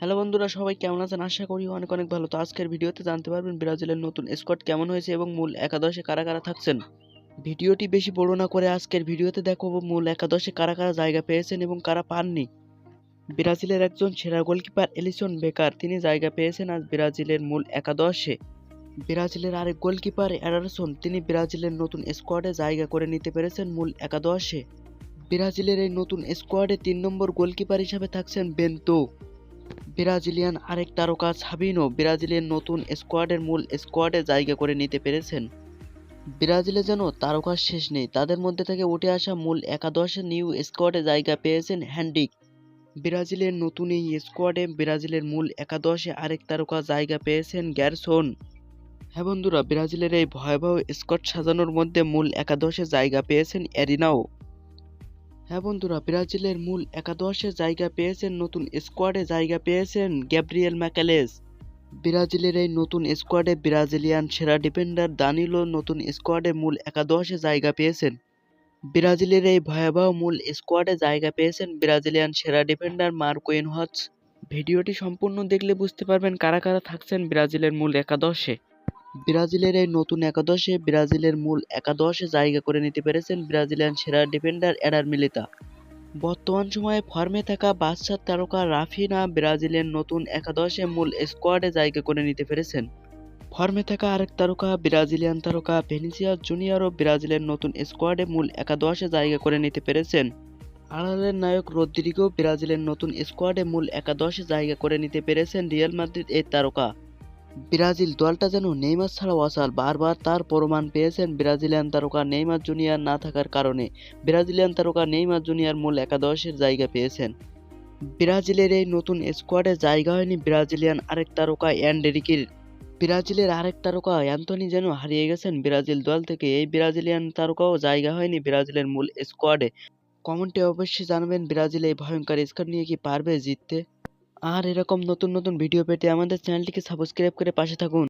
Hello বন্ধুরা, সবাই কেমন আছেন? আশা করি অনেক অনেক ভালো। তো আজকের ভিডিওতে জানতে পারবেন ব্রাজিলের নতুন স্কোয়াড কেমন হয়েছে এবং মূল একাদশে কারা কারা থাকছেন। ভিডিওটি বেশি বড় না করে আজকের ভিডিওতে দেখাবো মূল একাদশে কারা কারা জায়গা পেয়েছেন এবং কারা পাননি। ব্রাজিলের একজন সেরা গোলকিপার এলিসন বেকার, তিনি জায়গা পেয়েছেন আজ ব্রাজিলের মূল একাদশে। ব্রাজিলের আরেক গোলকিপার অ্যাডারসন, তিনি ব্রাজিলের নতুন স্কোয়াডে জায়গা করে নিতে পেরেছেন মূল একাদশে। ব্রাজিলের এই নতুন স্কোয়াডে তিন নম্বর গোলকিপার হিসাবে থাকছেন বেন্তো। ব্রাজিলিয়ান আরেক তারকা সাবিনো ব্রাজিলের নতুন স্কোয়াডের মূল স্কোয়াডে জায়গা করে নিতে পেরেছেন। ব্রাজিলে যেন তারকার শেষ নেই, তাদের মধ্যে থেকে উঠে আসা মূল একাদশে নিউ স্কোয়াডে জায়গা পেয়েছেন হ্যান্ডিক ব্রাজিলের নতুন এই স্কোয়াডে ব্রাজিলের মূল একাদশে আরেক তারকা জায়গা পেয়েছেন গ্যারসন। হ্যাঁ বন্ধুরা, ব্রাজিলের এই ভয়াবহ স্কোয়াড সাজানোর মধ্যে মূল একাদশে জায়গা পেয়েছেন এরিনাও। হ্যাঁ বন্ধুরা, ব্রাজিলের মূল একাদশে জায়গা পেয়েছেন নতুন স্কোয়াডে জায়গা পেয়েছেন গ্যাব্রিয়েল ম্যাকালেস। ব্রাজিলের এই নতুন স্কোয়াডে ব্রাজিলিয়ান সেরা ডিফেন্ডার দানিলো নতুন স্কোয়াডে মূল একাদশে জায়গা পেয়েছেন। ব্রাজিলের এই ভয়াবহ মূল স্কোয়াডে জায়গা পেয়েছেন ব্রাজিলিয়ান সেরা ডিফেন্ডার মার্কোইন হচ ভিডিওটি সম্পূর্ণ দেখলে বুঝতে পারবেন কারা কারা থাকছেন ব্রাজিলের মূল একাদশে। ব্রাজিলের এই নতুন একাদশে ব্রাজিলের মূল একাদশে জায়গা করে নিতে পেরেছেন ব্রাজিলিয়ান সেরা ডিফেন্ডার এডার মিলিতা। বর্তমান সময়ে ফর্মে থাকা বাদশাহ তারকা রাফিনা ব্রাজিলের নতুন একাদশে মূল স্কোয়াডে জায়গা করে নিতে পেরেছেন। ফর্মে থাকা আরেক তারকা ব্রাজিলিয়ান তারকা ভেনিসিয়া জুনিয়রও ব্রাজিলের নতুন স্কোয়াডে মূল একাদশে জায়গা করে নিতে পেরেছেন। আড়ালের নায়ক রদ্রিগো ব্রাজিলের নতুন স্কোয়াডে মূল একাদশে জায়গা করে নিতে পেরেছেন রিয়াল মাদ্রিদ এই তারকা। ব্রাজিল দলটা যেন নেইমার ছাড়া অসাল বারবার তার প্রমাণ পেয়েছেন ব্রাজিলিয়ান তারকা নেইমার জুনিয়র না থাকার কারণে। ব্রাজিলিয়ান তারকা নেইমার জুনিয়র মূল একাদশের জায়গা পেয়েছেন। ব্রাজিলের এই নতুন স্কোয়াডে জায়গা হয়নি ব্রাজিলিয়ান আরেক তারকা অ্যান্ডেরিকির। ব্রাজিলের আরেক তারকা অ্যান্থনি যেন হারিয়ে গেছেন ব্রাজিল দল থেকে, এই ব্রাজিলিয়ান তারকাও জায়গা হয়নি ব্রাজিলের মূল স্কোয়াডে। কমেন্টে অবশ্যই জানাবেন ব্রাজিল এই ভয়ঙ্কর স্কোয়াড নিয়ে কি পারবে জিততে। আর এরকম নতুন নতুন ভিডিও পেতে আমাদের চ্যানেলটিকে সাবস্ক্রাইব করে পাশে থাকুন।